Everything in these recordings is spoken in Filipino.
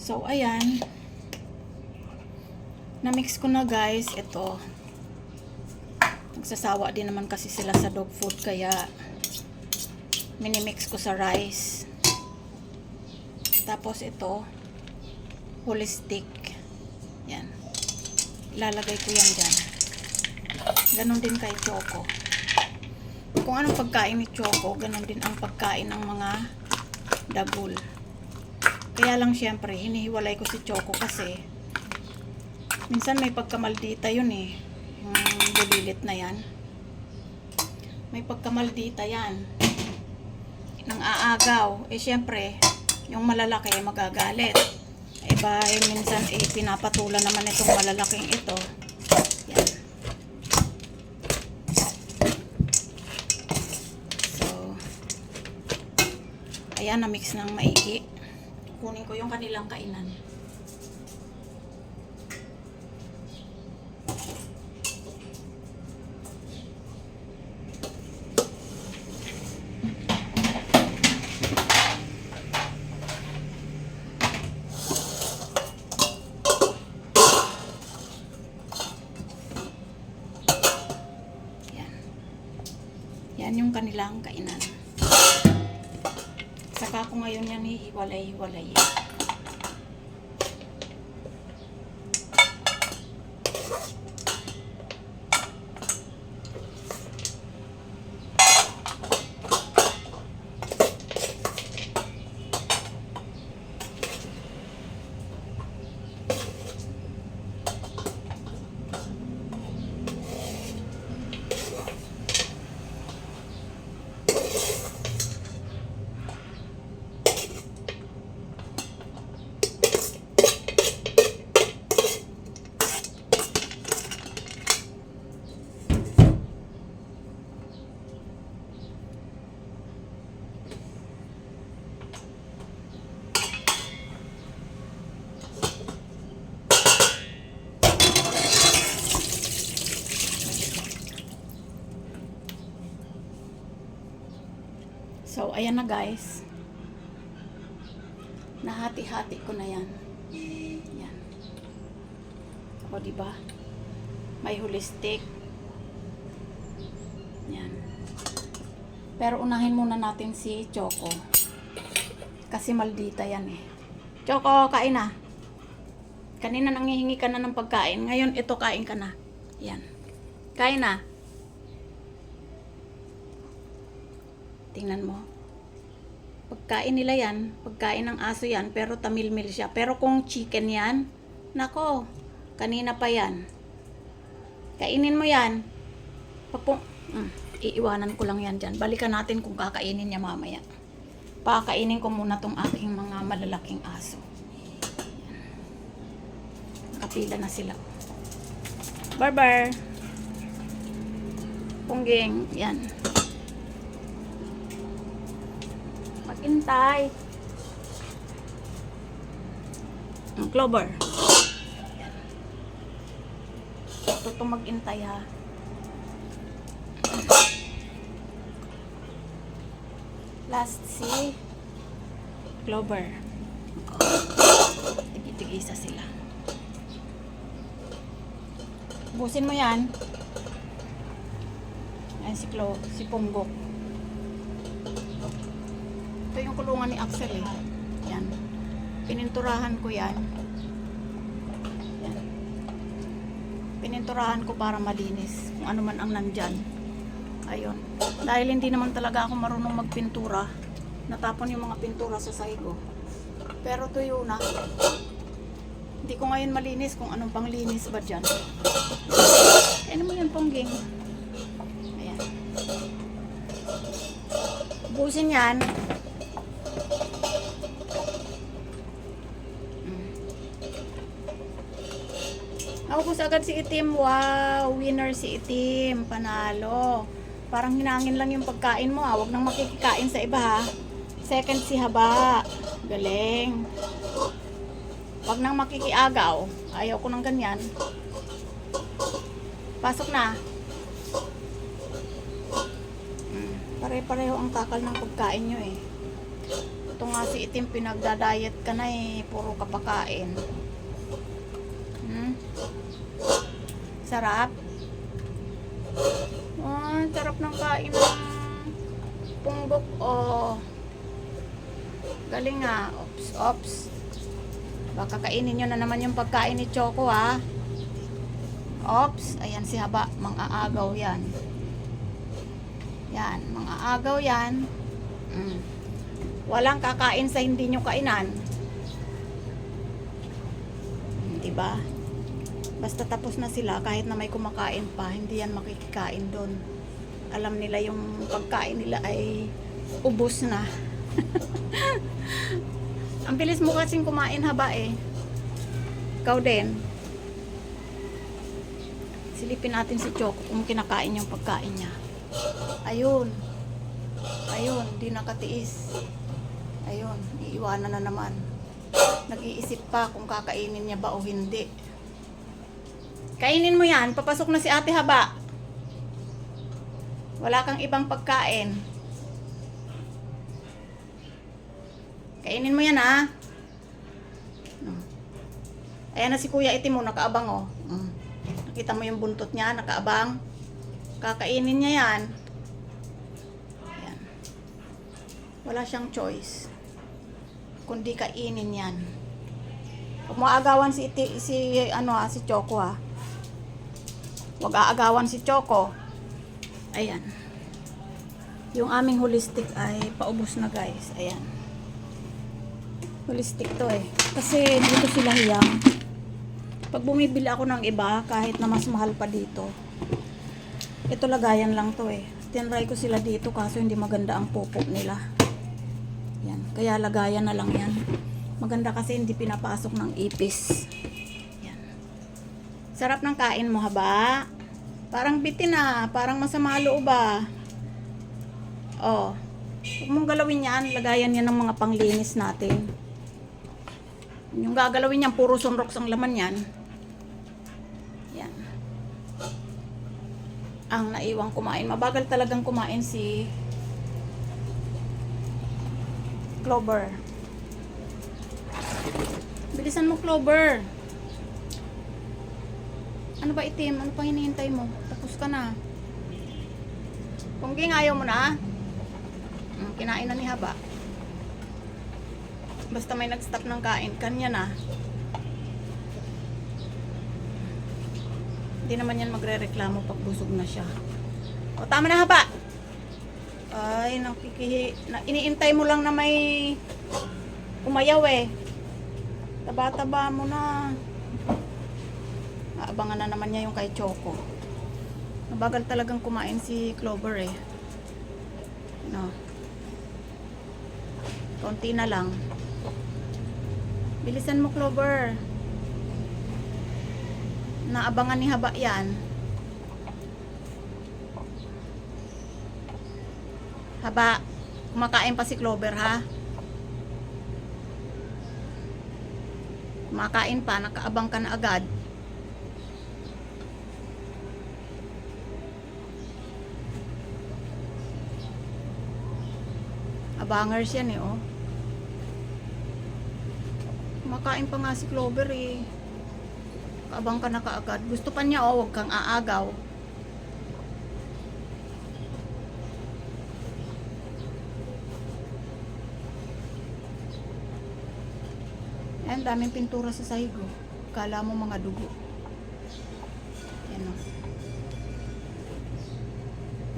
So, ayan. Na-mix ko na guys. Ito. Nagsasawa din naman kasi sila sa dog food. Kaya, minimix ko sa rice. Tapos ito, holistic. Yan. Ilalagay ko yan dyan. Ganon din kay Choco. Kung anong pagkain ni Choco, ganon din ang pagkain ng mga dagul. Kaya lang syempre, hinihiwalay ko si Choco kasi minsan may pagkamaldita yun eh. Yung bulilit na yan. May pagkamaldita yan. Nang aagaw. Eh syempre, yung malalaki ay magagalit. Eh ba, eh, minsan eh, pinapatulan naman itong malalaking ito. Yan. So, ayan, na-mix ng maigi. Kunin ko yung kanilang kainan. Yan. Yung kanilang kainan. Saka ko ngayon yan hihiwalay-hiwalay. So, ayan na guys. Nahati-hati ko na yan. Yan. O, di ba? May holistic. Yan. Pero unahin muna natin si Choco. Kasi maldita yan eh. Choco, kain na. Kanina nangihingi ka na ng pagkain. Ngayon, ito kain ka na. Yan. Kain na. Tingnan mo. Pagkain nila yan, pagkain ng aso yan, pero tamilmil siya. Pero kung chicken yan, nako, kanina pa yan. Kainin mo yan. Papu mm, iiwanan ko lang yan dyan. Balikan natin kung kakainin niya mamaya. Pakainin ko muna tong aking mga malalaking aso. Nakapila na sila. Barbar. Pungging. Yan. Ang clover. Ito to maghintay ha. Last si Clover. Tigi-tigisa sila. Busin mo yan. Ayan si Clo, si Punggok. Ito yung kulungan ni Axel eh. Yan. Pininturahan ko yan. Yan. Pininturahan ko para malinis. Kung ano man ang nandyan. Ayun. Dahil hindi naman talaga ako marunong magpintura. Natapon yung mga pintura sa sahigo. Pero tuyo na. Hindi ko ngayon malinis kung anong pang linis ba dyan. Kaya naman yan pongging. Ayan. Busin yan. Naubos agad si Itim. Wow, winner si Itim. Panalo. Parang hinangin lang yung pagkain mo ha. Huwag nang makikikain sa iba ha. Second si Haba. Galing. Huwag nang makikiagaw. Ayaw ko ng ganyan. Pasok na. Pare-pareho ang takal ng pagkain nyo eh. Ito nga si itim, pinagda-diet ka na eh. Puro kapakain. Sarap? Ah, sarap ng kain ng punggok. Oh. Galing nga. Ops, ops. Baka kainin nyo na naman yung pagkain ni Choco ha. Ops. Ayan si Haba. Mga agaw yan. Yan. Mga agaw yan. Mm. Walang kakain sa hindi nyo kainan. Mm, Diba? Basta tapos na sila, kahit na may kumakain pa, hindi yan makikikain doon. Alam nila yung pagkain nila ay ubos na. Ang bilis mo kasing kumain haba eh. Ikaw din. Silipin natin si Choco kung kinakain yung pagkain niya. Ayun. Ayun, di nakatiis. Ayun, iiwanan na naman. Nag-iisip pa kung kakainin niya ba o hindi. Kainin mo yan, papasok na si ate haba. Wala kang ibang pagkain. Kainin mo yan ha. No. Ayan na si kuya itim mo, nakaabang oh. Mm. Nakita mo yung buntot niya, nakaabang. Kakainin niya yan. Ayan. Wala siyang choice. Kundi kainin yan. Huwag mo agawan si, iti, si, ano ha, si Choco ha. Huwag aagawan si Choco. Ayan. Yung aming holistic ay paubos na guys. Ayan. Holistic to eh. Kasi dito sila hiyang. Pag bumibili ako ng iba, kahit na mas mahal pa dito, ito lagayan lang to eh. Tinry ko sila dito kaso hindi maganda ang pupo nila. Yan. Kaya lagayan na lang yan. Maganda kasi hindi pinapasok ng ipis. Sarap ng kain mo haba. Parang bitin ah. Parang masama loob ah. Oh. Huwag mong galawin yan. Lagayan yan ng mga panglinis natin. Yung gagalawin yan, puro sunrox ang laman yan. Yan. Ang naiwang kumain. Mabagal talagang kumain si Clover. Bilisan mo, Clover. Ano ba itim? Ano pa hinihintay mo? Tapos ka na. Kung ging ayaw mo na, mm, kinain na ni Haba. Basta may nag-stop ng kain, kanya na. Hindi naman yan magre-reklamo pag busog na siya. O, tama na Haba. Ay, nakikihi. Na, iniintay mo lang na may umayaw eh. Taba-taba mo na. Aabangan na naman niya yung kay Choco. Mabagal talagang kumain si Clover eh. No. Konti na lang. Bilisan mo Clover. Naabangan ni Haba yan. Haba, kumakain pa si Clover ha. Kumakain pa, nakaabang ka na agad. Abangers yan eh, oh. Kumakain pa nga si Clover eh. Kaabang ka na kaagad. Gusto pa niya, oh, huwag kang aagaw. Ayan, daming pintura sa sahig, oh. Kala mo mga dugo. Yan, oh.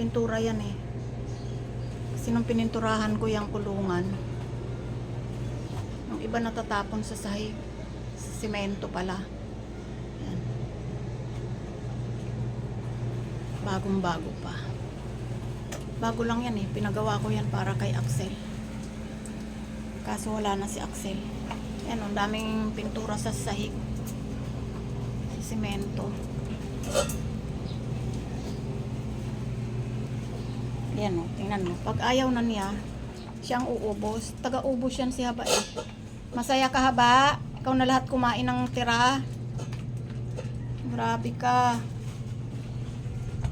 Pintura yan eh. Kasi nung pininturahan ko yung kulungan, yung iba natatapon sa sahig, sa simento pala. Yan. Bagong bago pa. Bago lang yan eh. Pinagawa ko yan para kay Axel. Kaso wala na si Axel. Yan, ang daming pintura sa sahig. Sa simento. Yan o, tingnan mo. Pag ayaw na niya, siyang uubos. Taga-ubos yan si Haba eh. Masaya ka Haba? Ikaw na lahat kumain ng tira. Grabe ka.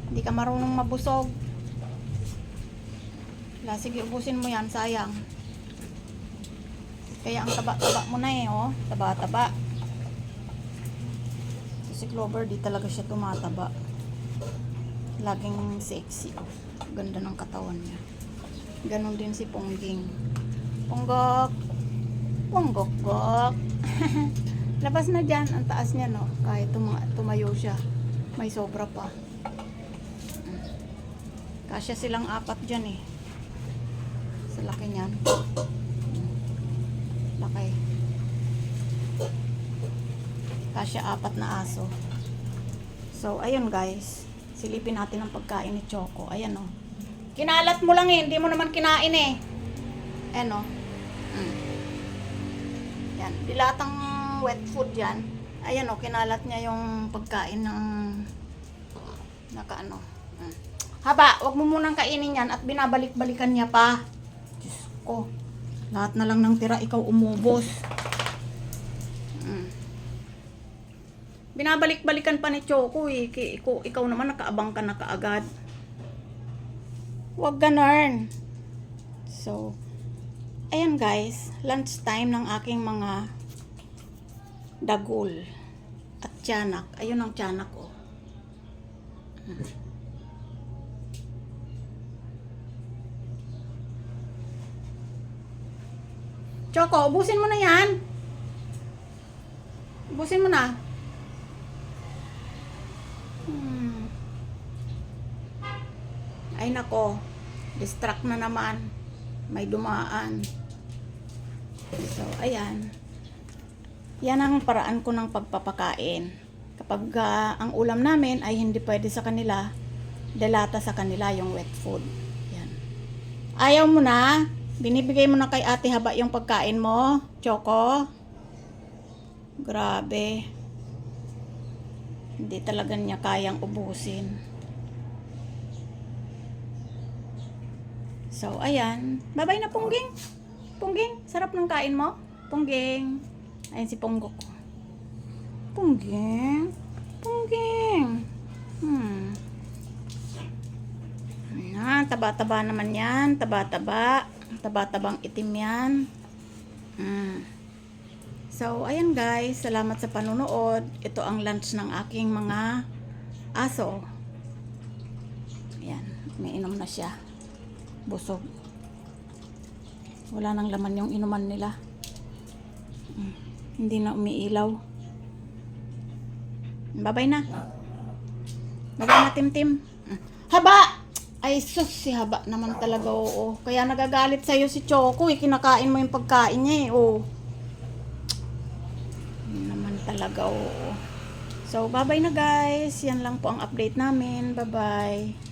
Hindi ka marunong mabusog. Wala, sige, ubusin mo yan. Sayang. Kaya ang taba-taba mo na eh, oh. Taba-taba. Si Clover, di talaga siya tumataba. Laging sexy, oh. Ganda ng katawan niya. Ganon din si Pongging. Ponggok! Ponggok-gok! Labas na dyan. Ang taas niya, no? Kahit tuma- tumayo siya. May sobra pa. Kasya silang apat dyan, eh. Sa laki niyan. Laki. Kasya apat na aso. So, ayun guys. Silipin natin ang pagkain ni Choco. Ayan o. Kinalat mo lang eh. Hindi mo naman kinain eh. Ayan o. Mm. Yan. Dilatang wet food yan. Ayan o. Kinalat niya yung pagkain ng naka ano. Mm. Haba, wag mo munang kainin yan at binabalik-balikan niya pa. Diyos ko. Lahat na lang ng tira, ikaw umubos. Mm. Binabalik-balikan pa ni Choco eh. Ikaw, ikaw naman nakaabang ka na kaagad. Huwag ganun. So, ayan guys. Lunch time ng aking mga dagul at tiyanak. Ayun ang tiyanak ko. Choco, ubusin mo na yan. Ubusin mo na. Hmm. Ay nako, distract na naman. May dumaan. So, ayan. Yan ang paraan ko ng pagpapakain. Kapag ah, ang ulam namin ay hindi pwede sa kanila, delata sa kanila yung wet food. Yan. Ayaw mo na? Binibigay mo na kay ate haba yung pagkain mo? Choco? Grabe. Hindi talaga niya kayang ubusin. So, ayan. Babay na, Pungging. Pungging, sarap ng kain mo? Pungging. Ayan si Ponggok. Pungging. Pungging. Hmm. Ayan, taba-taba naman yan. Taba-taba. Taba-tabang itim yan. Hmm. So, ayan guys. Salamat sa panunood. Ito ang lunch ng aking mga aso. Ayan. May inom na siya. Busog. Wala nang laman yung inuman nila. Hmm. Hindi na umiilaw. Babay na. Babay na, Tim-Tim. Hmm. Haba! Ay, sus, si Haba naman talaga, oo. Kaya nagagalit sa'yo si Choco, eh. Kinakain mo yung pagkain niya, eh, oo. Naman talaga, oo. So, bye-bye na, guys. Yan lang po ang update namin. Bye-bye.